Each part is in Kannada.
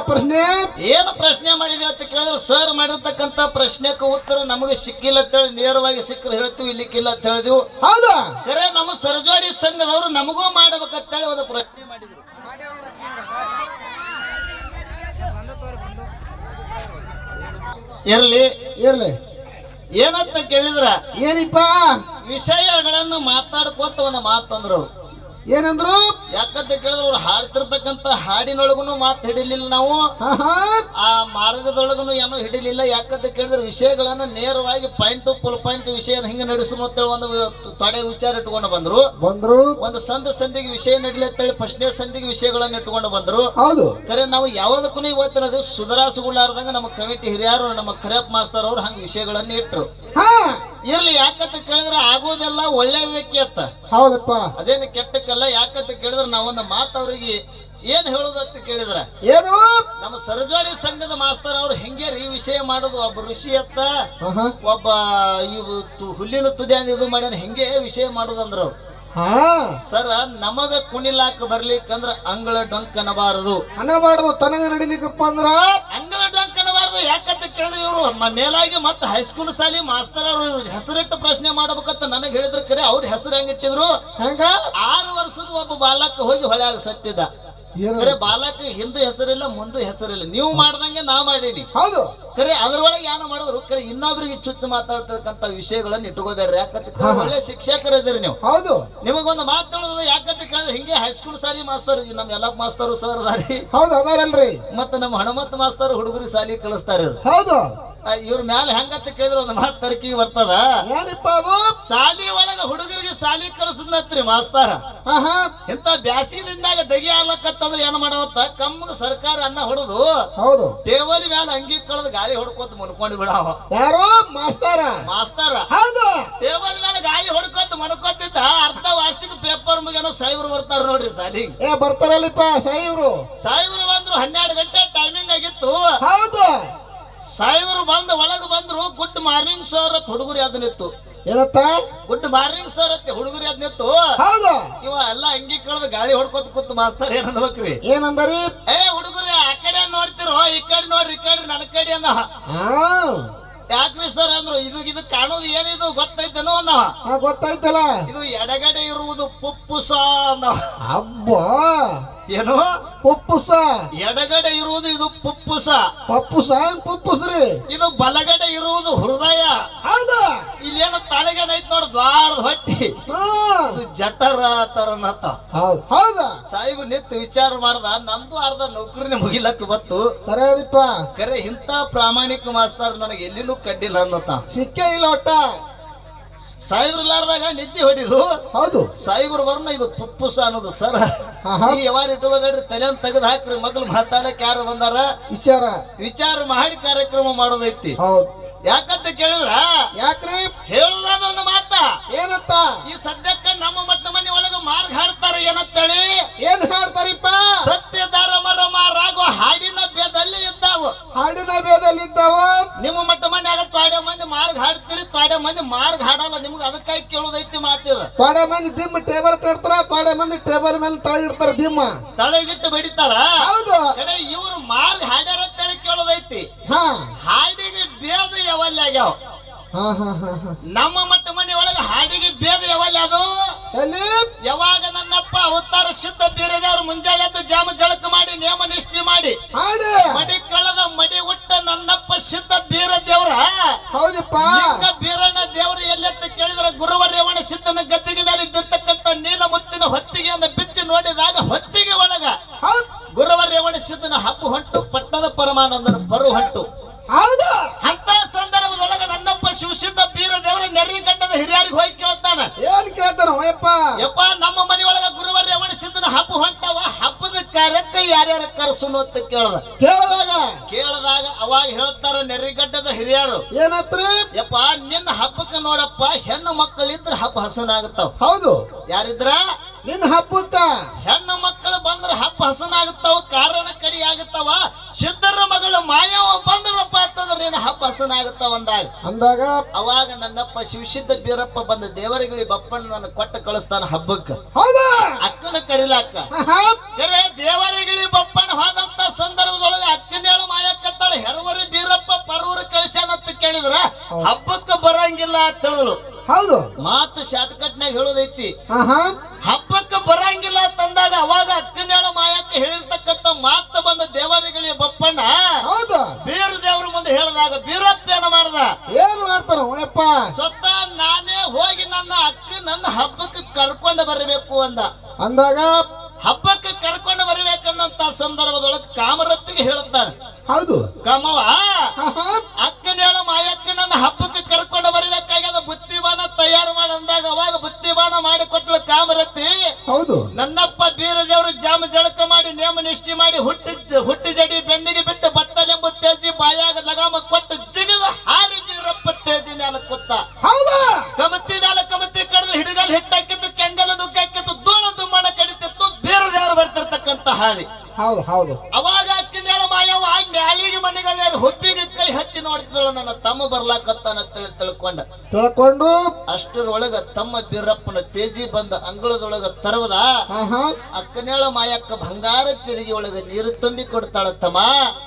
ಪ್ರಶ್ನೆ? ಏನು ಪ್ರಶ್ನೆ ಮಾಡಿದೆ ಅಂತ ಕೇಳಿದ್ರೆ ಸರ್ ಮಾಡಿರ್ತಕ್ಕಂತ ಪ್ರಶ್ನೆಗೆ ಉತ್ತರ ನಮಗೆ ಸಿಕ್ಕಿಲ್ಲ ಅಂತೇಳಿ ನೇರವಾಗಿ ಸಿಕ್ಕರೆ ಹೇಳ್ತೀವಿ ಇಲ್ಲಿಕ್ಕಿಲ್ಲ ಅಂತ ಹೇಳಿದ್ವಿ. ಹೌದಾ? ಕರೆ ನಮ್ಮ ಸರಜೋಡಿ ಸಂಘದವರು ನಮಗೂ ಮಾಡ್ಬೇಕಂತೇಳಿ ಒಂದು ಪ್ರಶ್ನೆ ಮಾಡಿದ್ರು. ಇರ್ಲಿ. ಇರ್ಲಿ. ಏನಂತ ಕೇಳಿದ್ರ? ಏನಿಪ್ಪ? ವಿಷಯಗಳನ್ನು ಮಾತಾಡ್ಕೋತ ಒಂದು ಮಾತಂದ್ರು. ಅವ್ರು ಏನಂದ್ರು? ಯಾಕಂತ ಕೇಳಿದ್ರೆ ಅವ್ರು ಹಾಡ್ತಿರ್ತಕ್ಕಂತ ಹಾಡಿನೊಳಗುನು ಮಾತು ಹಿಡಿಲಿಲ್ಲ ನಾವು. ಆ ಮಾರ್ಗದೊಳಗನು ಏನೂ ಹಿಡಿಲಿಲ್ಲ. ಯಾಕಂತ ಕೇಳಿದ್ರೆ ವಿಷಯಗಳನ್ನ ನೇರವಾಗಿ ಪಾಯಿಂಟ್ ಟು ಫುಲ್ ಪಾಯಿಂಟ್ ವಿಷಯ ಹಿಂಗ ನಡೆಸು ಅಂತೇಳಿ ಒಂದು ತೊಡೆ ವಿಚಾರ ಇಟ್ಕೊಂಡು ಬಂದ್ರು. ಬಂದ್ರು. ಒಂದು ಸಂದ ಸಂದಿಗೆ ವಿಷಯ ನಡಲಿ ಅಂತೇಳಿ ಫಸ್ಟ್ನೇ ಸಂದಿಗೆ ವಿಷಯಗಳನ್ನ ಇಟ್ಕೊಂಡು ಬಂದ್ರು. ಹೌದು. ಕರೆ ನಾವು ಯಾವ್ದಕ್ಕೂ ಇವತ್ತಿನ ಸುಧಾರಾಸುಗಳಾರ್ದಂಗ ನಮ್ಮ ಕಮಿಟಿ ಹಿರಿಯರು ನಮ್ಮ ಖರೇಪ್ ಮಾಸ್ತರ್ ಅವ್ರು ಹಂಗ ವಿಷಯಗಳನ್ನ ಇಟ್ರು. ಇರ್ಲಿ ಯಾಕಂತ ಕೇಳಿದ್ರೆ ಆಗೋದೆಲ್ಲ ಒಳ್ಳೇದಕ್ಕೆ ಅತ್ತ ಹೌದಪ್ಪ. ಅದೇನು ಕೆಟ್ಟಕ್ಕಲ್ಲ ಯಾಕಂತ ಕೇಳಿದ್ರೆ ನಾವೊಂದು ಮಾತು ಅವ್ರಿಗೆ ಏನ್ ಹೇಳೋದಂತ ಕೇಳಿದ್ರ ಏನು? ನಮ್ಮ ಸರಜೋಡಿ ಸಂಘದ ಮಾಸ್ತರ್ ಅವ್ರು ಹೆಂಗೆ ಈ ವಿಷಯ ಮಾಡುದು ಒಬ್ಬ ಋಷಿ ಅತ್ತ ಒಬ್ಬ ಇವು ಹುಲ್ಲಿನ ತುದಿ ಅಂದ ಇದು ಮಾಡ್ಯಾನ ಹೆಂಗೆ ವಿಷಯ ಮಾಡೋದಂದ್ರ ಅವ್ರು. ಸರ ನಮಗ ಕುಣಿಲಾಕ ಬರ್ಲಿಕ್ಕಂದ್ರ ಅಂಗಳ ಡೊಂಕ್ ಅನ್ನಬಾರದು. ಅನ್ನಬಾರದು ತನಗ ನಡಿಲಿಕ್ಕಪ್ಪ ಅಂದ್ರ? ಅಂಗಳ ಡೊಂಕ್ ಯಾಕಂತ ಕೇಳಿದ್ರೆ ಇವರು ಮೇಲಾಗಿ ಮತ್ತೆ ಹೈಸ್ಕೂಲ್ ಸಾಲಿ ಮಾಸ್ತರ್ ಅವರು ಹೆಸರಿಟ್ಟು ಪ್ರಶ್ನೆ ಮಾಡ್ಬೇಕಂತ ನನಗೆ ಹೇಳಿದ್ರು ಕರೆ ಅವ್ರ ಹೆಸರು ಹೆಂಗಿಟ್ಟಿದ್ರು ಹಂಗ? ಆರು ವರ್ಷದ ಒಬ್ಬ ಬಾಲಕ ಹೋಗಿ ಹೊಳೆಯಾಗ ಸತ್ತಿದ್ದ. ಖರೆ ಬಾಲಕ ಹಿಂದೂ ಹೆಸರಿಲ್ಲ ಮುಂದೆ ಹೆಸರಿಲ್ಲ. ನೀವು ಮಾಡ್ದಂಗೆ ನಾ ಮಾಡೀನಿ. ಹೌದು. ಕರೆ ಅದ್ರೊಳಗೆ ಏನು ಮಾಡಿದ್ರು? ಕರೆ ಇನ್ನೊಬ್ರಿಗೆ ಚುಚ್ಚು ಮಾತಾಡ್ತಕ್ಕಂಥ ವಿಷಯಗಳನ್ನ ಇಟ್ಕೋಬೇಡ್ರಿ. ಯಾಕಂತ ಒಳ್ಳೆ ಶಿಕ್ಷಕರು ಇದ್ರಿ ನೀವು. ಹೌದು. ನಿಮಗೊಂದು ಮಾತು ಹೇಳೋದು ಯಾಕಂತ ಕೇಳಿದ್ರೆ ಹಿಂಗೆ ಹೈಸ್ಕೂಲ್ ಸಾಲಿ ಮಾಸ್ತರ್ ನಮ್ ಎಲ್ಲ ಮಾಸ್ತರು ಸರ್ ಅದಾರಿ. ಹೌದು ಅದಾರಲ್ರಿ. ಮತ್ತೆ ನಮ್ಮ ಹಣಮತ್ ಮಾಸ್ತರ್ ಹುಡುಗರು ಸಾಲಿ ಕಲಿಸ್ತಾರ ಹೌದು. ಇವ್ರ ಮ್ಯಾಲ ಹೆಂಗತ್ತ ಕೇಳಿದ್ರೆ ಒಂದ್ ಮಾತು ತರ್ಕಿ ಬರ್ತದ? ಏನಿಪ್ಪ ಅದು? ಸಾಲಿ ಒಳಗ ಹುಡುಗರಿಗೆ ಸಾಲಿ ಕಲಿಸದ್ನತ್ರಿ ಮಾಸ್ತಾರ. ಇಂತ ಬ್ಯಾಸಿದಿಂದಾಗ ದಗಿ ಆಗ್ಲಕ್ಕತ್ತಂದ್ರೆ ಏನ್ ಮಾಡವತ್ತ? ಕಮ್ಮಗ ಸರ್ಕಾರ ಅನ್ನ ಹೊಡೆದು ಹೌದು. ಟೇಬಲ್ ಮ್ಯಾಲ ಅಂಗಿ ಕಳೆದು ಗಾಳಿ ಹೊಡ್ಕೋತ ಮುನ್ಕೊಂಡು ಬಿಡಾವ. ಯಾರು? ಮಾಸ್ತಾರ. ಮಾಸ್ತಾರ. ಹೌದು. ಟೇಬಲ್ ಮ್ಯಾಲ ಗಾಳಿ ಹೊಡ್ಕೋತ ಮನ್ಕೋತಿದ್ದ ಅರ್ಧ ವಾರ್ಷಿಕ ಪೇಪರ್ ಮುಗಿಯೋ ಸಾಯಿಬ್ರು ಬರ್ತಾರ ನೋಡ್ರಿ ಸಾಲಿ. ಏ ಬರ್ತಾರಲ್ಲಪ್ಪ ಸಾಯಿಬ್ರು. ಸಾಯಿಬ್ರು ಬಂದ್ರು ಹನ್ನೆರಡು ಗಂಟೆ ಟೈಮಿಂಗ್ ಆಗಿತ್ತು. ಹೌದು. ಸಾಯಿಬ್ರು ಬಂದ ಒಳಗೆ ಬಂದ್ರು ಗುಡ್ ಮಾರ್ನಿಂಗ್ ಸರ್ ಅಂತ ಹುಡುಗರು ಯಾವ್ದು ನಿತ್ತು ಏನತ್ತ? ಗುಡ್ ಮಾರ್ನಿಂಗ್ ಸರ್ ಅಂತ ಹುಡುಗರು ಯಾವ್ದು ನಿತ್ತು ಹೌದು. ಇವ ಎಲ್ಲ ಅಂಗಿ ಕಳೆದ ಗಾಳಿ ಹೊಡ್ಕೊತ ಕೂತ್ ಮಾಸ್ತರ್ ಏನಂದ್ಬೇಕ್ರಿ ಏನಂದರಿ? ಏ ಹುಡುಗರು ಆ ಕಡೆ ನೋಡ್ತಿರೋ ಈ ಕಡೆ ನೋಡ್ರಿ ಈ ಕಡೆ ನನ್ನ ಕಡೆ ಅಂದ. ಹಾ. ಯಾಕ್ರಿ ಸರ್ ಅಂದ್ರು? ಇದು ಇದು ಕಾಣೋದು ಏನಿದು? ಗೊತ್ತೈತೇನೋ ಅನ್ನ ಹಾ ಗೊತ್ತಾಯ್ತಲ್ಲ. ಇದು ಎಡಗಡೆ ಇರುವುದು ಪುಪ್ಪುಸ ಅನ್ನವ. ಅಬ್ಬಾ! ಏನು? ಪುಪ್ಪುಸ ಎಡಗಡೆ ಇರುವುದು ಇದು ಪುಪ್ಪುಸ ಪಪ್ಪುಸ ಏನ್ ಪುಪ್ಪುಸ್ರಿ? ಇದು ಬಲಗಡೆ ಇರುವುದು ಹೃದಯ ಹೌದು ಇಲ್ಲೇನು ತಲೆಗೇನೈತ್ ನೋಡು ದ್ವಾರದ ಹೊಟ್ಟಿ. ಇದು ಜಠರ ತರನತ್ತ ಹೌದು. ಹೌದಾ? ಸಾಹಿಬ್ ನಿತ್ ವಿಚಾರ ಮಾಡ್ದ ನಮ್ದು ಅರ್ಧ ನೌಕರಿನ ಮುಗಿಲಕ್ ಬತ್ತು ಕರೆಯದಿಪ್ಪ ಕರೆ ಇಂತ ಪ್ರಾಮಾಣಿಕ ಮಾಸ್ತಾರ ನನಗೆ ಎಲ್ಲಿನೂ ಕಡ್ಡಿಲ್ಲ ಅನ್ನತ್ತ. ಸಿಕ್ಕೇ ಇಲ್ಲ ಒಟ್ಟ. ಸಾಯಿಬ್ರಲಾರ್ದಾಗ ನಿದ್ದೆ ಹೊಡಿದು. ಹೌದು. ಸಾಯಿಬ್ರ ವರ್ಣ ಇದು ಪುಪ್ಪುಸ ಅನ್ನೋದು ಸರ್. ಈ ಯಾವಾರ ಇಟ್ಕೋಬೇಡ್ರಿ ತಲೆ ತೆಗೆದು ಹಾಕ್ರಿ ಮಗ್ಳು ಮಾತಾಡಕ್ ಯಾರು ಬಂದಾರ? ವಿಚಾರ. ವಿಚಾರ ಮಾಡಿ ಕಾರ್ಯಕ್ರಮ ಮಾಡೋದೈತಿ. ಹೌದು. ಯಾಕಂತ ಕೇಳಿದ್ರ? ಯಾಕ್ರಿ? ಹೇಳುದ ಒಂದು ಮಾತ. ಏನತ್ತ ಈ ಸದ್ಯಕ್ಕ ನಮ್ಮ ಮಟ್ಟ ಮನೆ ಒಳಗ ಮಾರ್ಗ ಹಾಡ್ತಾರ ಏನಂತೇಳಿ? ಏನ್ ಹಾಡ್ತಾರಿಪ್ಪ? ಸತ್ಯ ಮರ ರಾಗೋ ಹಾಡಿನ ಬೇದಲ್ಲಿ ಇದ್ದಾವ. ಹಾಡಿನ ಬೇದಲ್ಲಿದ್ದಾವ ನಿಮ್ಮ ಮಟ್ಟ ಮನ್ಯಾಗ ತೊಡೆ ಮಂದಿ ಮಾರ್ಗ ಹಾಡ್ತೀರಿ ತೊಡೆ ಮಂದಿ ಮಾರ್ಗ ಹಾಡಲ್ಲ ನಿಮ್ಗೆ ಅದಕ್ಕಾಗಿ ಕೇಳೋದೈತಿ ಮಾತಿದ. ತೊಡೆ ಮಂದಿ ದಿಮ್ಮ ಟೇಬಲ್ ಕಟ್ತಾರ ತೊಡೆ ಮಂದಿ ಟೇಬಲ್ ಮೇಲೆ ತಳಗಿಡ್ತಾರ ದಿಮ್ಮ. ತಳಗಿಟ್ಟು ಬಡಿತಾರ? ಹೌದು. ಕಡೆ ಇವ್ರು ಮಾರ್ಗ ಹಾಡ್ಯಾರ ಅಂತೇಳಿ ಕೇಳೋದೈತಿ. ಹಾ. ಹಾಡಿಗೆ ಬೇದ ಯಾವಲ್ಲಿ ಆಗ್ಯಾವ? ನಮ್ಮ ಮಟ್ಟ ಮನೆ ಒಳಗ ಹಾಡಿಗೆ ಬೇದ ಯಾವಾಗ ಅದು? ಯಾವಾಗ ನನ್ನಪ್ಪ ಅವತಾರ ಶುದ್ಧ ಬೀರದವ್ರು ಮುಂಜಾನೆ ಎದ್ದು ಜಾಮ ಜಳಕ ಮಾಡಿ ನೇಮ ನಿಷ್ಠೆ ಮಾಡಿ ಹಾಡಿ. ಮಡಿ ಕಳದ ಮಡಿ ಉಟ್ಟ ನನ್ನಪ್ಪ ಸಿದ್ಧ ಬೀರ ದೇವ್ರ ಬೀರಣ್ಣ ದೇವ್ರ ಎಲ್ಲೆತ್ತ ಕೇಳಿದ್ರೆ ಗುರುವರ್ಯವಣ ಸಿದ್ಧನ ಗದ್ದಿಗೆ ಮೇಲೆ ಇದ್ದಿರ್ತಕ್ಕಂಥ ನೀಲ ಮುತ್ತಿನ ಹೊತ್ತಿಗೆಯನ್ನು ಬಿಚ್ಚಿ ನೋಡಿದಾಗ ಹೊತ್ತಿಗೆ ಒಳಗ ಹೌದ್. ಗುರುವರ್ಯವಣ ಸಿದ್ಧನ ಹಬ್ಬ ಹೊಂಟು ಪಟ್ಟದ ಪರಮಾನಂದನ ಬರು ಹೊಂಟು. ನಮ್ಮ ಗುರುವಾರ ರೇವಣ ಸಿದ್ಧನ ಹಬ್ಬ ಹೊಂಟವ ಹಬ್ಬದ ಕಾರ್ಯಕ್ಕೆ ಯಾರ್ಯಾರ ಕರೆಸುನು ಅಂತ ಕೇಳದ. ಕೇಳಿದಾಗ ಕೇಳಿದಾಗ ಅವಾಗ ಹೇಳ್ತಾರ ನೆರಿಗಡ್ಡದ ಹಿರಿಯರು. ಏನತ್ರಿ? ಯಪ್ಪ ನಿನ್ನ ಹಬ್ಬಕ್ಕೆ ನೋಡಪ್ಪ ಹೆಣ್ಣು ಮಕ್ಕಳಿದ್ರ ಹಬ್ಬ ಹಸನಾಗುತ್ತಾವ. ಹೌದು. ಯಾರಿದ್ರ? ನಿನ್ನ ಹಬ್ಬಕ್ಕ ಹೆಣ್ಣು ಮಕ್ಕಳು ಬಂದ್ರ ಹಬ್ಬ ಹಸನಾಗುತ್ತಾವ ಕಾರಣ ಕಡಿ ಆಗುತ್ತಾವ. ಸಿದ್ಧರ ಮಗಳು ಮಾಯವ ಬಂದ್ರಪ್ಪ ಅಂತಂದ್ರ ನಿನ್ನ ಹಬ್ಬ ಹಸನಾಗುತ್ತಾವ ಅಂದಾಗ. ಅಂದಾಗ? ಅವಾಗ ನನ್ನಪ್ಪ ಶಿವಸಿದ್ಧ ಬೀರಪ್ಪ ಬಂದ ದೇವರಿಗಳಿ ಬಪ್ಪಣ್ಣ ನನ್ನ ಕೊಟ್ಟ ಕಳಿಸ್ತಾನ ಹಬ್ಬಕ್ಕ. ಹೌದಾ? ಅಕ್ಕನ ಕರಿಲಾಕ್ಕ. ಕರೆ ದೇವರುಗಳಿಗೆ ಬಪ್ಪಣ್ಣ ಹೋದಂತ ಸಂದರ್ಭದೊಳಗ ಹೆರವರಿ ಬೀರಪ್ಪ ಪರೂರ ಕಳಿಸ್ಯಾನಂತ ಕೇಳಿದ್ರ ಹಬ್ಬಕ್ಕ ಬರಂಗಿಲ್ಲ ಅಂತ ಹೇಳಿದ್ರು. ಹೌದು. ಮಾತು ಶಾರ್ಟ್ಕಟ್ನಾಗ ಹೇಳೋದೈತಿ. ಹಬ್ಬಕ್ಕ ಬರಂಗಿಲ್ಲ ತಂದಾಗ ಅವಾಗ ಅಕ್ಕನೇಳ ಮಾಯಕ್ಕ ಹೇಳಿರ್ತಕ್ಕಂತ ಮಾತು ಬಂದ ದೇವರುಗಳಿಗೆ ಬಪ್ಪಣ್ಣ. ಹೌದು. ಬೀರು ದೇವ್ರ ಮುಂದೆ ಹೇಳಿದಾಗ ಬೀರಪ್ಪ ಏನ ಮಾಡ್ದ? ಏನ್ ಮಾಡ್ತಾರ ಸ್ವತ ನಾನೇ ಹೋಗಿ ನನ್ನ ಅಕ್ಕ ನನ್ನ ಹಬ್ಬಕ್ಕೆ ಕರ್ಕೊಂಡು ಬರಬೇಕು ಅಂದ. ಅಂದಾಗ ಹಬ್ಬಕ್ಕೆ ಕರ್ಕೊಂಡು ಬರಬೇಕಂದಂತ ಸಂದರ್ಭದೊಳಗೆ ಕಾಮರ ಹೌದು ಅಕ್ಕನ ಹೇಳ ಮಾಯಕ್ಕ ನನ್ನ ಹಬ್ಬಕ್ಕೆ ಕರ್ಕೊಂಡು ಬರಬೇಕಾಗ್ಯದ ಬುತ್ತಿಬಾನ ತಯಾರು ಮಾಡಂದಾಗ ಅವಾಗ ಬುತ್ತಿಬಾನ ಮಾಡಿ ಕೊಟ್ಟಲು ಕಾಮರತ್ತಿ ಹೌದು. ನನ್ನಪ್ಪ ಬೀರದೇವರು ಜಾಮ ಜಳಕ ಮಾಡಿ ನೇಮ ನಿಷ್ಠಿ ಮಾಡಿ ಹುಟ್ಟಿ ಹುಟ್ಟಿ ಜಡಿ ಬೆನ್ನಿಗೆ ಬಿಟ್ಟು ಬತ್ತಲೆಂಬ ತೇಜಿ ಬಾಯಾಗ ಲಗಾಮ ಕೊಟ್ಟು ಜಿಗಿದ ಹಾರಿ ಬೀರಪ್ಪ ತೇಜಿ ಮ್ಯಾಲ ಕುತ್ತ ಹೌದು. ಕಮತಿ ಮ್ಯಾಲ ಕಮತಿ ಕಡ್ದು ಹಿಡಿಗಲ್ ಹಿಟ್ಟಾಕಿತ್ತು ಕೆಂಗಲ ನುಗ್ಗಾಕಿತ್ತು ಧೂಳ ದುಮ್ಮಣ ಕಡಿತಿತ್ತು ಬೀರದೇವರು ಬರ್ತಿರ್ತಕ್ಕಂತ ಹಾರಿ. ಹೌದು ಹೌದು. ಅವಾಗ ಅಕ್ಕಿನೇಳ ಮಾಯವ ಆ ಮ್ಯಾಲಿಗೆ ಮನೆಗಳ ಹುಬ್ಬಿಗೆ ಹಚ್ಚಿ ನನ್ನ ತಮ್ಮ ಬರ್ಲಾಕತ್ತಾನ ತಿಳಿ ತಿಳ್ಕೊಂಡ. ತಿಳ್ಕೊಂಡು? ಅಷ್ಟರೊಳಗ ತಮ್ಮ ಬೀರಪ್ಪನ ತೇಜಿ ಬಂದ ಅಂಗಳದೊಳಗ ತರವದ. ಅಕ್ಕನೇಳ ಮಾಯಕ್ಕ ಬಂಗಾರ ಚಿರಿಗೆ ಒಳಗ ನೀರು ತುಂಬಿ ಕೊಡ್ತಾಳ ತಮ್ಮ.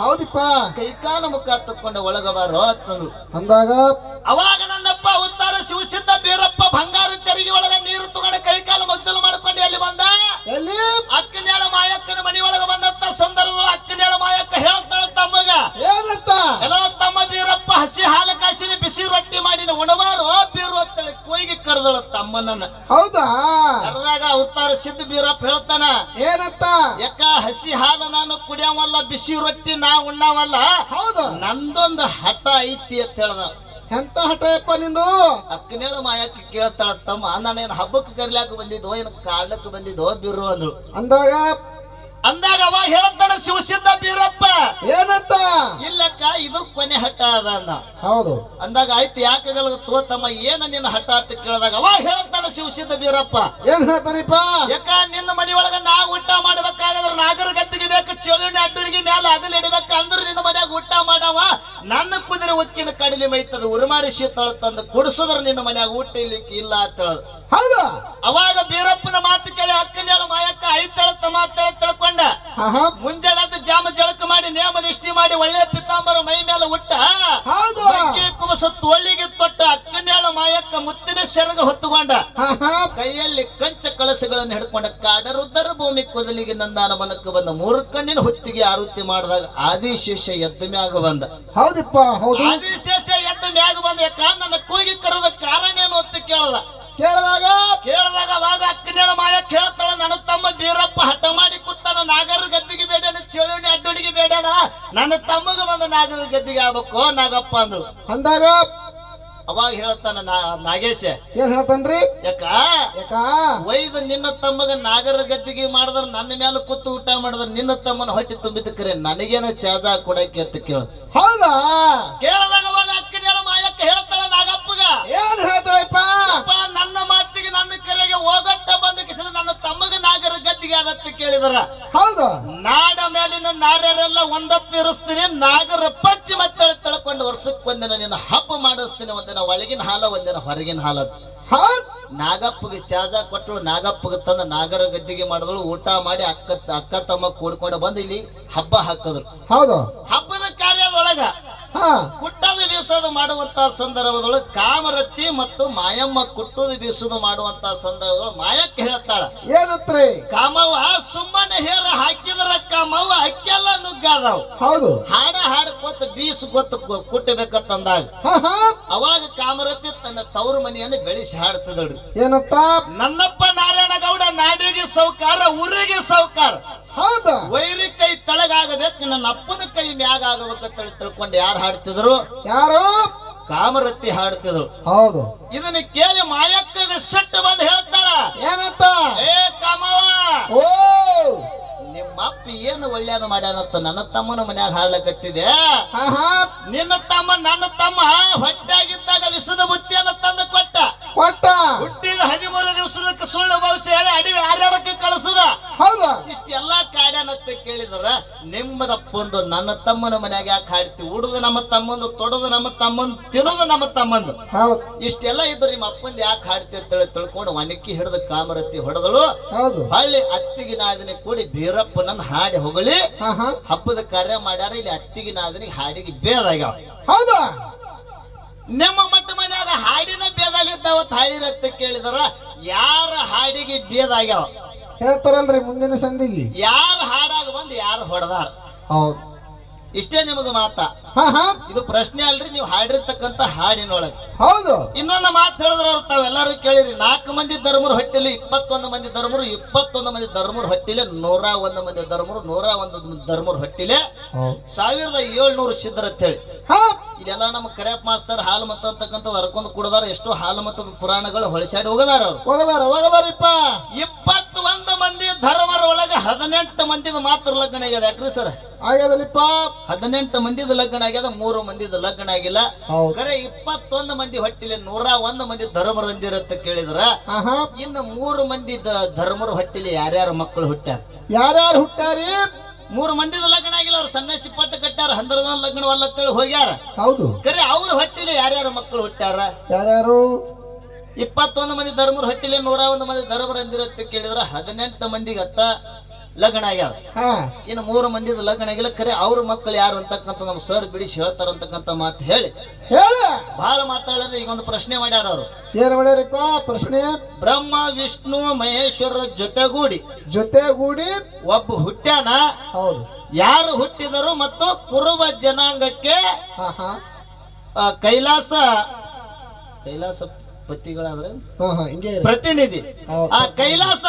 ಹೌದಿಪ್ಪ. ಕೈಕಾಲ ಮುಖ ತಕ್ಕೊಂಡ ಒಳಗ ಬಾರೋ ಅಂತಂದ್ರು. ಅಂದಾಗ? ಅವಾಗ ನನ್ನಪ್ಪ ಉತ್ತಾರ ಶಿವಸಿದ್ದ ಬೀರಪ್ಪ ಬಂಗಾರ ಚರಿಗೆ ಒಳಗ ನೀರು ತಗೊಂಡ ಕೈಕಾಲ ಮಜ್ಜಲು ಮಾಡ್ಕೊಂಡು ಅಲ್ಲಿ ಬಂದ? ತಮ್ಮನನ್ನ ಹೌದಾ? ಕರೆದಾಗ ಅವತಾರ ಸಿದ್ಧ ಬೀರಪ್ಪ ಹೇಳ್ತಾನ ಏನಂತ ಯಾಕ ಹಸಿ ಹಾಲ ನಾನು ಕುಡಿಯವಲ್ಲ ಬಿಸಿ ರೊಟ್ಟಿ ನಾ ಉಣ್ಣವಲ್ಲ? ಹೌದು. ನಂದೊಂದು ಹಠ ಐತಿ ಅಂತ ಹೇಳ್ದ. ಎಂತ ಹಠಯಪ್ಪ ನಿಂದು? ಅಕ್ಕನೇಳು ಮಾಯಾಕಿ ಕೇಳ್ತಾಳ ತಮ್ಮ ನಾನೇನು ಹಬ್ಬಕ್ಕೆ ಕರಿಲಾಕ ಬಂದಿದ್ವೋ ಏನು ಕಾಡ್ಲಕ್ಕೆ ಬಂದಿದ್ವೋ ಬಿರು ಅಂದ್ರು. ಅಂದಾಗ ಅಂದಾಗ ಅವ ಹೇಳ್ತಾನ ಶಿವಸಿದ್ದ ಬೀರಪ್ಪ. ಏನಂತ? ಇಲ್ಲಕ್ಕ ಇದು ಕೊನೆ ಹಠ ಅದ ಅಂದ. ಹೌದು. ಅಂದಾಗ ಆಯ್ತು ಯಾಕಗಳ ತೋತಮ್ಮ ಏನ ನಿನ್ನ ಹಠ ಅಂತ ಕೇಳಿದಾಗ ಅವ ಹೇಳ್ತಾನ ಶಿವಸಿದ್ಧ ಬೀರಪ್ಪ. ಏನ್ ಹೇಳ್ತಾನಿಪ್ಪ? ಯಾಕ ನಿನ್ನ ಮನಿ ಒಳಗ ನಾ ಊಟ ಮಾಡ್ಬೇಕಾಗದ್ರ ನಾಗರ ಗದ್ದಿಗೆ ಬೇಕು ಚೋಳಿನ ಅಡ್ಡುಣಿಗೆ ಮ್ಯಾಲ ಅಗಲ ಇಡಬೇಕು ಅಂದ್ರೆ ನಿನ್ನ ಮನ್ಯಾಗ ಊಟ ಮಾಡವ. ನನ್ನ ಕುದುರೆ ಉಕ್ಕಿನ ಕಡಲಿ ಮೈತದ ಉರುಮಾರಿ ತಳ ತಂದು ಕುಡಿಸಿದ್ರ ನಿನ್ನ ಮನ್ಯಾಗ ಊಟ ಇಲ್ಲಿಕ್ಕೆ ಇಲ್ಲ ಅಂತ ಹೇಳದು. ಹೌದು. ಅವಾಗ ಬೀರಪ್ಪನ ಮುಂಜಾನೆ ಜಾಮ ಜಳಕ ಮಾಡಿ ನೇಮ ನಿಷ್ಠಿ ಮಾಡಿ ಒಳ್ಳೆ ಪಿತಾಂಬರ ಮೈ ಮೇಲೆ ಉಟ್ಟ. ಹೌದು. ಮಗ್ಗಿ ಕುಬಸ ತೋಳಿಗೆ ತೊಟ್ಟ ಅಕ್ಕನೇಳ ಮಾಯಕ್ಕ ಮುತ್ತಿನ ಶರಗ ಹೊತ್ತುಕೊಂಡ. ಕೈಯಲ್ಲಿ ಕಂಚ ಕಳಸಗಳನ್ನು ಹಿಡ್ಕೊಂಡ ಕಾಡರುದ್ದರ ಭೂಮಿ ಕೊದಲಿಗೆ ನಂದಾನ ಮನಕ್ಕೆ ಬಂದ ಮೂರು ಕಣ್ಣಿನ ಹೊತ್ತಿಗೆ ಆರುತಿ ಮಾಡಿದಾಗ ಆದಿಶೇಷ ಎದ್ದ ಮ್ಯಾಗ ಬಂದ. ಹೌದಪ್ಪ ಹೌದು. ಆದಿಶೇಷ ಎದ್ದ ಮ್ಯಾಗ ಬಂದ ಯಾಕ ನನ್ನ ಕೂಗಿ ಕರೆದ ಕಾರಣ ಏನು ಅಂತ ಕೇಳದ ಕೇಳಿದಾಗ ಕೇಳಿದಾಗ ಅವಾಗ ಅಕ್ಕನೇಳ ಮಾಯ ಕೇಳ್ತಾಳ. ನನ್ನ ತಮ್ಮ ಬೀರಪ್ಪ ಹಠ ಮಾಡಿ ಕೂತಾನ. ನಾಗರ ಗದ್ದಿಗೆ ಬೇಡಣ ಚಳುವಳಿ ಅಡ್ಡೋಡಿಗೆ ಬೇಡಣ ನನ್ನ ತಮ್ಮಗ ಬಂದ ನಾಗರ ಗದ್ದಿಗೆ ಆಗ್ಬೇಕು ನಾಗಪ್ಪ ಅಂದ್ರು. ಅಂದಾಗ ಅವಾಗ ಹೇಳ್ತಾನ ನಾಗೇಶ. ಏನ್ ಹೇಳ್ತಾನ್ರಿ? ಯಾಕ? ಯಾಕ? ಒಯ್ದು ನಿನ್ನ ತಮ್ಮಗ ನಾಗರ ಗದ್ದಿಗೆ ಮಾಡಿದ್ರ ನನ್ನ ಮೇಲೆ ಕೂತು ಊಟ ಮಾಡಿದ್ರ ನಿನ್ನ ತಮ್ಮನ ಹೊಟ್ಟೆ ತುಂಬಿದ ಕರೆ ನನಗೇನ ಚಾಜಾ ಕೊಡಕ್ಕೆ ಅಂತ ಕೇಳ. ಹೌದಾ? ಕೇಳಿದಾಗ ಅವಾಗ ಅಕ್ಕನೇಳ ಮಾಯಕ್ಕ ಹೇಳ್ತಾಳ ನಾಗಪ್ಪಗ. ಏನ್ ಹೇಳ್ತಾಳಪ್ಪ? ಹೋಗಟ್ಟ ಬಂದ ಕಿಸಿದ ನನ್ನ ತಮ್ಮಗ ನಾಗರ ಗದ್ದಿಗೆ ಅದತ್ತ ಕೇಳಿದರ. ಹೌದು. ನಾಡ ಮೇಲಿನ ನಾರ್ಯರೆಲ್ಲ ಒಂದತ್ತು ಇರಿಸ್ತೀನಿ ನಾಗರ ಪಚ್ಚಿ ಮತ್ತೆ ತಿಳ್ಕೊಂಡು ವರ್ಷಕ್ಕೆ ಒಂದಿನ ನಿನ್ನ ಹಬ್ಬ ಮಾಡಿಸ್ತೀನಿ ಒಂದಿನ ಒಳಗಿನ ಹಾಲ ಒಂದಿನ ಹೊರಗಿನ ಹಾಲ ನಾಗಪ್ಪಗೆ ಚಾಜ ಕೊಟ್ಟಳು ನಾಗಪ್ಪಗೆ ತಂದ ನಾಗರ ಗದ್ದಿಗೆ ಮಾಡಿದಳು ಊಟ ಮಾಡಿ ಅಕ್ಕ ಅಕ್ಕ ತಮ್ಮ ಕೂಡ್ಕೊಂಡು ಬಂದು ಇಲ್ಲಿ ಹಬ್ಬ ಹಾಕಿದ್ರು. ಹೌದು. ಹಬ್ಬದ ಕಾರ್ಯದೊಳಗ ಕುಟ್ಟದು ಬೀಸೋದು ಮಾಡುವಂತ ಸಂದರ್ಭದೊಳಗೆ ಕಾಮರತಿ ಮತ್ತು ಮಾಯಮ್ಮ ಕುಟ್ಟುದು ಬೀಸುದು ಮಾಡುವಂತ ಸಂದರ್ಭದೊಳಗೆ ಮಾಯಕ್ಕೆ ಹೇಳ್ತಾಳ ಏನತ್ರಿ? ಕಾಮವ್ವ ಸುಮ್ಮನೆ ಹೇರ ಹಾಕಿದ್ರ ಕಾಮವ್ವ ಅಕ್ಕೆಲ್ಲ ನುಗ್ಗಾದವ್. ಹೌದು. ಹಾಡ ಹಾಡ್ಕೋತ ಬೀಸ್ ಗೊತ್ತ ಕುಟ್ಟಬೇಕಂದಾಗ ಅವಾಗ ಕಾಮರತಿ ತನ್ನ ತವ್ರ ಮನೆಯನ್ನು ಬೆಳೆಸಿ ಹಾಡ್ತದಳು ಏನಪ್ಪ ನನ್ನಪ್ಪ ನಾರಾಯಣ ಗೌಡ ನಾಡಿಗೆ ಸೌಕಾರ ಊರಿಗೆ ಸೌಕಾರ. ಹೌದು. ವೈರಿ ಕೈ ತಳಗಾಗಬೇಕು ನನ್ನ ಅಪ್ಪನ ಕೈ ಮ್ಯಾಗ ಆಗಬೇಕಂತ ತಿಳ್ಕೊಂಡು ಯಾರು ಹಾಡ್ತಿದ್ರು? ಯಾರು? ಕಾಮರತ್ತಿ ಹಾಡ್ತಿದ್ರು. ಹೌದು. ಇದನ್ನ ಕೇಳಿ ಮಾಯಕ್ಕಗೆ ಸಿಟ್ಟು ಬಂದು ಹೇಳ್ತಾಳ. ಏನಂತ? ಏ ಕಾಮವ ಓ! ನಿಮ್ಮ ಅಪ್ಪ ಏನು ಒಳ್ಳೆಯದು ಮಾಡ್ಯಾನತ್ತ ನನ್ನ ತಮ್ಮನ ಮನ್ಯಾಗ ಹಾಡ್ಲಕತ್ತಿದೆ ನಿನ್ನ ತಮ್ಮ ನನ್ನ ತಮ್ಮ ಹೊಟ್ಟಾಗಿದ್ದಾಗ ವಿಸದ ಬುತ್ತಿಯನ್ನ ತಂದು ಕೊಟ್ಟ. ಕೊಟ್ಟ. ಹುಟ್ಟಿದ ಹದಿಮೂರು ದಿವಸದಕ್ಕೆ ಸುಳ್ಳು ಭವಿಷ್ಯ ಹೇಳಿ ಅಡವಿ ಕಾಡ್ಯಾನತ್ತ ಕೇಳಿದ್ರ ನಿಮ್ಮದಪ್ಪಂದು ನನ್ನ ತಮ್ಮನ ಮನ್ಯಾಗ ಯಾಕೆ ಹಾಡ್ತಿ? ಉಡುದು ನಮ್ಮ ತಮ್ಮಂದು ತೊಡದು ನಮ್ಮ ತಮ್ಮಂದು ತಿನ್ನೋದು ನಮ್ಮ ತಮ್ಮಂದು. ಇಷ್ಟೆಲ್ಲ ಇದ್ರು ನಿಮ್ಮ ಅಪ್ಪಂದು ಯಾಕೆ ಹಾಡ್ತಿ ಅಂತೇಳಿ ತಿಳ್ಕೊಂಡು ಒನಕ್ಕಿ ಹಿಡಿದು ಕಾಮರತಿ ಹೊಡೆದಳು. ಹೌದು. ಹಳ್ಳಿ ಅತ್ತಿಗೆ ನಾದಿನಿ ಕೂಡಿ ಬೀರಪ್ಪನನ್ನ ಹಾಡಿ ಹೊಗಳಿ. ಹಬ್ಬದ ಕಾರ್ಯ ಮಾಡ್ಯಾರ ಇಲ್ಲಿ ಅತ್ತಿಗೆ ನಾದಿನಿಗೆ ಹಾಡಿಗೆ ಬೇದಾಗ್ಯಾವ ಹೌದು. ನಿಮ್ಮ ಮಟ್ಟ ಮನ್ಯಾಗ ಹಾಡಿನ ಬೇದಾಗಿದ್ದ ಹಾಡಿ ರಕ್ತ ಕೇಳಿದ್ರ ಯಾರ ಹಾಡಿಗೆ ಬೇದಾಗ್ಯಾವ ಹೇಳ್ತಾರಲ್ರಿ ಮುಂದಿನ ಸಂದಿಗೆ ಯಾರು ಹಾಡಾಗ ಬಂದು ಯಾರು ಹೊಡೆದಾರ? ಹೌದು. ಇಷ್ಟೇ ನಿಮಗೆ ಮಾತ. ಇದು ಪ್ರಶ್ನೆ ಅಲ್ರಿ ನೀವು ಹಾಡಿರ್ತಕ್ಕಂತ ಹಾಡಿನೊಳಗೆ. ಹೌದು. ಇನ್ನೊಂದು ಮಾತು ಹೇಳಿದ್ರ ಅವ್ರು ತಾವೆಲ್ಲರೂ ಕೇಳಿರಿ. ನಾಲ್ಕು ಮಂದಿ ಧರ್ಮರು ಹೊಟ್ಟಿಲಿ ಇಪ್ಪತ್ತೊಂದು ಮಂದಿ ಧರ್ಮರು ಇಪ್ಪತ್ತೊಂದು ಮಂದಿ ಧರ್ಮರು ಹೊಟ್ಟಿಲೆ ನೂರ ಒಂದು ಮಂದಿ ಧರ್ಮರು ನೂರ ಒಂದು ಧರ್ಮರು ಹೊಟ್ಟಿಲೆ. ಸಾವಿರದ ಏಳ್ನೂರು ಸಿದ್ಧರ ಅಂತೇಳಿ ಹಾ. ಇಲ್ಲೆಲ್ಲ ನಮ್ಮ ಕರೆಯಪ್ಪ ಮಾಸ್ತರ್ ಹಾಲು ಮತ ಅಂತಕ್ಕಂಥ ಹರ್ಕೊಂಡು ಕುಡದಾರ. ಎಷ್ಟು ಹಾಲು ಮತದ ಪುರಾಣಗಳು ಹೊಳಸಾಡಿ ಹೋಗದಾರ ಅವ್ರು. ಹೋಗದಾರ ಹೋಗದಾರಿಪ್ಪ. ಇಪ್ಪತ್ತೊಂದು ಮಂದಿ ಧರ್ಮರ ಒಳಗೆ ಹದಿನೆಂಟು ಮಂದಿದ ಮಾತ್ರ ಲಗ್ನ ಆಗ್ಯದ ಯಾಕ್ರಿ ಸರ್? ಆಗ್ಯದಲ್ಲಿಪ್ಪ ಹದಿನೆಂಟು ಮಂದಿದ ಲಗ್ನ ಆಗ್ಯದ ಮೂರು ಮಂದಿದ ಲಗ್ನ ಆಗಿಲ್ಲ ಕರೆ ಇಪ್ಪತ್ತೊಂದು ಮಂದಿ ಹೊಟ್ಟಿಲಿ ನೂರ ಒಂದು ಮಂದಿ ಧರ್ಮರು ಅಂದಿರ ಕೇಳಿದ್ರ ಇನ್ನು ಮೂರು ಮಂದಿ ಧರ್ಮರು ಹೊಟ್ಟಿಲೆ ಯಾರ್ಯಾರ ಮಕ್ಕಳು ಹುಟ್ಟ್ಯಾರ? ಯಾರ್ಯಾರು ಹುಟ್ಟಾರಿ ಮೂರು ಮಂದಿದ ಲಗ್ನ ಆಗಿಲ್ಲ ಅವ್ರು ಸನ್ಯಾಸಿ ಪಟ್ಟು ಕಟ್ಟಾರ ಹಂದ್ರದ ಲಗ್ನವಲ್ಲ ಅಂತೇಳಿ ಹೋಗ್ಯಾರ. ಹೌದು. ಕರೆ ಅವ್ರ ಹೊಟ್ಟಿಲಿ ಯಾರ್ಯಾರ ಮಕ್ಕಳು ಹುಟ್ಟ್ಯಾರ? ಯಾರ್ಯಾರು? ಇಪ್ಪತ್ತೊಂದು ಮಂದಿ ಧರ್ಮರು ಹೊಟ್ಟಿಲೆ ನೂರ ಒಂದು ಮಂದಿ ಧರ್ಮರು ಅಂದಿರತ್ತ ಕೇಳಿದ್ರ ಹದಿನೆಂಟು ಮಂದಿಗೆ ಅಟ್ಟ ಲಗ್ನ ಆಗ್ಯಾವ. ಹಾ. ಇನ್ನು ಮೂರು ಮಂದಿದ ಲಗ್ನ ಆಗಿಲ್ಲ ಕರೆ ಅವ್ರ ಮಕ್ಕಳು ಯಾರು ಅಂತಕ್ಕಂಥ ನಮ್ಮ ಸರ್ ಬಿಡಿಸಿ ಹೇಳ್ತಾರ ಅಂತಕ್ಕಂಥ ಮಾತು ಹೇಳಿ. ಹೇಳ. ಬಹಳ ಮಾತಾಡಿದ್ರೆ ಈಗ ಒಂದು ಪ್ರಶ್ನೆ ಮಾಡ್ಯಾರ ಅವರು. ಏನ್ ಮಾಡ್ಯಾರಪ್ಪ ಪ್ರಶ್ನೆ? ಬ್ರಹ್ಮ ವಿಷ್ಣು ಮಹೇಶ್ವರ ಜೊತೆಗೂಡಿ. ಜೊತೆಗೂಡಿ. ಒಬ್ಬ ಹುಟ್ಟ್ಯಾನ ಹೌದು. ಯಾರು ಹುಟ್ಟಿದರು ಮತ್ತು ಕುರುಬ ಜನಾಂಗಕ್ಕೆ ಹಾ ಹಾ. ಆ, ಕೈಲಾಸ ಕೈಲಾಸ ಪತಿಗಳಾದ್ರೆ ಹಾ ಹಾ ಹಿಂಗೆ ಇರಿ. ಪ್ರತಿನಿಧಿ. ಹೌದು. ಆ ಕೈಲಾಸ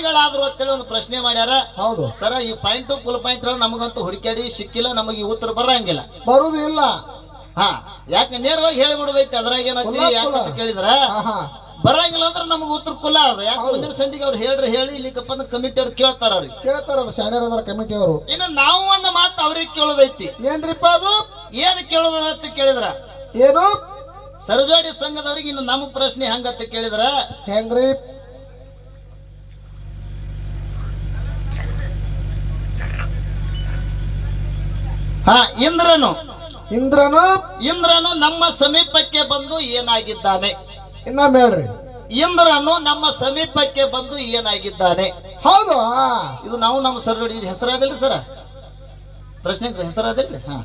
ಪ್ರತಿನಿಧಿಗಳಾದ್ರು ಅಂತೇಳಿ ಒಂದು ಪ್ರಶ್ನೆ ಮಾಡ್ಯಾರ. ಹೌದು. ಸರ ಈ ಪಾಯಿಂಟ್ ಫುಲ್ ಪಾಯಿಂಟ್ ನಮಗಂತೂ ಹುಡುಕಾಡಿ ಸಿಕ್ಕಿಲ್ಲ ನಮಗೆ ಈ ಉತ್ತರ ಬರಂಗಿಲ್ಲ. ಬರುದು ಇಲ್ಲ ಹಾ ಯಾಕೆ ನೇರವಾಗಿ ಹೇಳಿಬಿಡುದೈತಿ ಅದ್ರಾಗ ಏನೈತಿ. ಯಾಕಂತ ಕೇಳಿದ್ರ? ಬರಂಗಿಲ್ಲ ಅಂದ್ರೆ ನಮಗೆ ಉತ್ತರ ಕುಲ ಅದ. ಯಾಕೆ ಮುಂದಿನ ಸಂಧಿಗೆ ಅವ್ರು ಹೇಳ್ರಿ ಹೇಳಿ ಇಲ್ಲಿಕಪ್ಪ ಅಂದ್ರೆ ಕಮಿಟಿ ಅವ್ರು ಕೇಳ್ತಾರ ಅವ್ರಿಗೆ. ಕೇಳ್ತಾರ ಶಾಣ್ಯರ್ ಅದಾರ ಕಮಿಟಿ ಅವರು. ಇನ್ನು ನಾವು ಒಂದ ಮಾತು ಅವ್ರಿಗೆ ಕೇಳೋದೈತಿ. ಏನ್ರಿಪ್ಪ ಅದು? ಏನ್ ಕೇಳೋದ ಅಂತ ಕೇಳಿದ್ರ? ಏನು? ಸರಜೋಡಿ ಸಂಘದವ್ರಿಗೆ ಇನ್ನು ನಮಗ್ ಪ್ರಶ್ನೆ ಹಂಗಂತ ಕೇಳಿದ್ರ? ಹೆಂಗ್ರಿ? ಹಾ ಇಂದ್ರನು. ಇಂದ್ರನು? ಇಂದ್ರನು ನಮ್ಮ ಸಮೀಪಕ್ಕೆ ಬಂದು ಏನಾಗಿದ್ದಾನೆ? ಇನ್ನ ಹೇಳ್ರಿ. ಇಂದ್ರನು ನಮ್ಮ ಸಮೀಪಕ್ಕೆ ಬಂದು ಏನಾಗಿದ್ದಾನೆ? ಹೌದು ಇದು ನಾವು ನಮ್ಮ ಸರ್ ಹೆಸರಾದಿಲ್ರಿ ಸರ? ಪ್ರಶ್ನೆ ಹೆಸರಾದಿಲ್ರಿ? ಹಾ.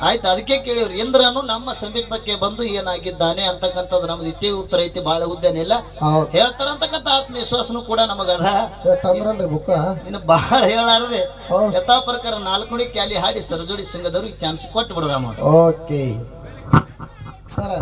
ಆಯ್ತು ಅದಕ್ಕೆ ಕೇಳಿವ್ರಿ ಇಂದ್ರನು ನಮ್ಮ ಸಮೀಪಕ್ಕೆ ಬಂದು ಏನಾಗಿದ್ದಾನೆ ಅಂತಕ್ಕಂಥದ್ದು ನಮ್ದು ಇಷ್ಟೇ ಉತ್ತರ ಐತಿ ಬಹಳ ಉದ್ದೇನಿಲ್ಲ ಹೇಳ್ತಾರ ಅಂತಕ್ಕಂಥ ಆತ್ಮವಿಶ್ವಾಸನು ಕೂಡ ನಮಗದ. ತಂದ್ರಲ್ರಿ ಬುಕ್ಕ? ಇನ್ನು ಬಹಳ ಹೇಳಾರದೆ ಯಥಾ ಪ್ರಕಾರ ನಾಲ್ಕು ನುಡಿ ಕ್ಯಾಲಿ ಹಾಡಿ ಸರಜೋಡಿ ಸಂಘದವ್ರಿಗೆ ಚಾನ್ಸ್ ಕೊಟ್ಟು ಬಿಡ್ರ ಓಕೆ ಸರ.